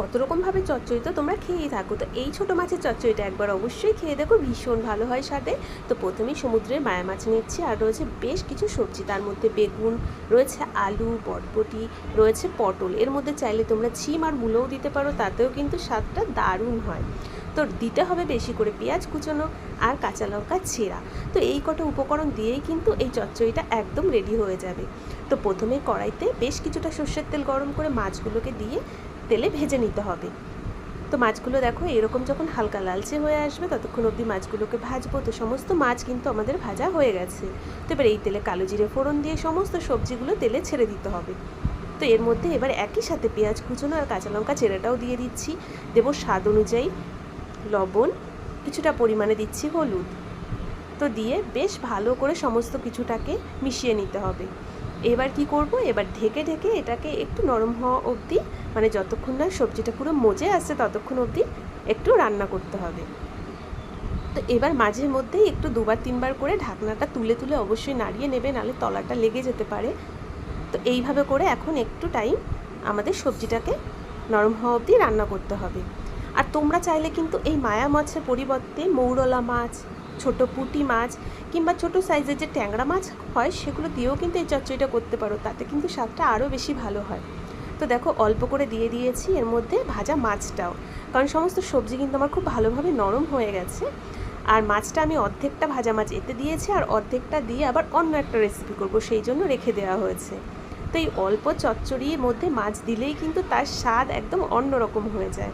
কত রকমভাবে চচ্চড়ি তো তোমরা খেয়েই থাকো। তো এই ছোটো মাছের চচ্চড়িটা একবার অবশ্যই খেয়ে দেখো, ভীষণ ভালো হয় স্বাদে। তো প্রথমেই সমুদ্রের মায়া মাছ নিচ্ছি, আর রয়েছে বেশ কিছু সবজি। তার মধ্যে বেগুন, রয়েছে আলু, বটবটি, রয়েছে পটল। এর মধ্যে চাইলে তোমরা ছিম আর মূলও দিতে পারো, তাতেও কিন্তু স্বাদটা দারুণ হয়। তো দিতে হবে বেশি করে পেঁয়াজ কুচোনো আর কাঁচা লঙ্কা ছেঁড়া। তো এই কটা উপকরণ দিয়েই কিন্তু এই চচ্চড়িটা একদম রেডি হয়ে যাবে। তো প্রথমে কড়াইতে বেশ কিছুটা সর্ষের তেল গরম করে মাছগুলোকে দিয়ে তেলে ভেজে নিতে হবে। তো মাছগুলো দেখো, এরকম যখন হালকা লালচে হয়ে আসবে, ততক্ষণ অবধি মাছগুলোকে ভাজবো। তো সমস্ত মাছ কিন্তু আমাদের ভাজা হয়ে গেছে। তো এবার এই তেলে কালো জিরে ফোড়ন দিয়ে সমস্ত সবজিগুলো তেলে ছেড়ে দিতে হবে। তো এর মধ্যে এবার একই সাথে পেঁয়াজ কুচোনো আর কাঁচা লঙ্কা চেরাটাও দিয়ে দিচ্ছি। দেবো স্বাদ অনুযায়ী লবণ, কিছুটা পরিমাণে দিচ্ছি হলুদ। তো দিয়ে বেশ ভালো করে সমস্ত কিছুটাকে মিশিয়ে নিতে হবে। এবার কি করব? এবার ঢেকে ঢেকে এটাকে একটু নরম হওয়া অবধি মানে যতক্ষণ না সবজিটা পুরো মজে আসছে ততক্ষণ অবধি একটু রান্না করতে হবে। তো এবার মাঝে মধ্যেই একটু দুবার, তিনবার করে ঢাকনাটা তুলে তুলে অবশ্যই নাড়িয়ে নেবে, নাহলে তলাটা লেগে যেতে পারে। তো এইভাবে করে এখন একটু টাইম আমাদের সবজিটাকে নরম হওয়া অবধি রান্না করতে হবে। আর তোমরা চাইলে কিন্তু এই মায়া মাছের পরিবর্তে মৌরলা মাছ ছোট পুঁটি মাছ কিংবা ছোট সাইজের যে ট্যাংরা মাছ হয়, সেগুলো দিয়েও কিন্তু এই চচ্চড়িটা করতে পারো। তাতে কিন্তু স্বাদটা আরও বেশি ভালো হয়। তো দেখো, অল্প করে দিয়ে দিয়েছি এর মধ্যে ভাজা মাছটাও। কারণ সমস্ত সবজি কিন্তু আমার খুব ভালোভাবে নরম হয়ে গেছে। আর মাছটা আমি অর্ধেকটা ভাজা মাছ এতে দিয়েছি আর অর্ধেকটা দিয়ে আবার অন্য একটা রেসিপি করব, সেই জন্য রেখে দেওয়া হয়েছে। তো এই অল্প চচ্চড়ির মধ্যে মাছ দিলেই কিন্তু তার স্বাদ একদম অন্যরকম হয়ে যায়।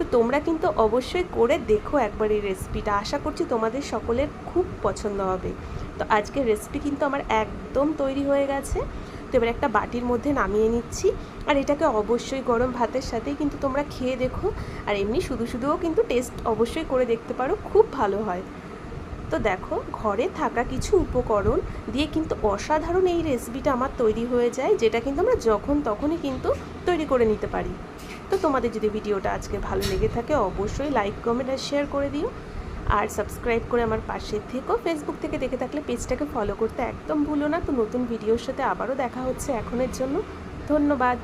তো তোমরা কিন্তু অবশ্যই করে দেখো একবার এই রেসিপিটা আশা করছি তোমাদের সকলের খুব পছন্দ হবে। তো আজকের রেসিপি কিন্তু আমার একদম তৈরি হয়ে গেছে। তো এবার একটা বাটির মধ্যে নামিয়ে নিচ্ছি। আর এটাকে অবশ্যই গরম ভাতের সাথেই কিন্তু তোমরা খেয়ে দেখো। আর এমনি শুধু শুধুও কিন্তু টেস্ট অবশ্যই করে দেখতে পারো। খুব ভালো হয়। তো দেখো, ঘরে থাকা কিছু উপকরণ দিয়ে কিন্তু অসাধারণ এই রেসিপিটা আমার তৈরি হয়ে যায়, যেটা কিন্তু আমরা যখন তখনই কিন্তু তৈরি করে নিতে পারি। তো তোমাদের যদি ভিডিওটা আজকে ভালো লেগে থাকে, অবশ্যই লাইক কমেন্ট আর শেয়ার করে দিও। আর সাবস্ক্রাইব করে আমার পাশে থেকো। ফেসবুক থেকে দেখে থাকলে পেজটাকে ফলো করতে একদম ভুলো না। তো নতুন ভিডিওর সাথে আবারও দেখা হচ্ছে এখনের জন্য। ধন্যবাদ।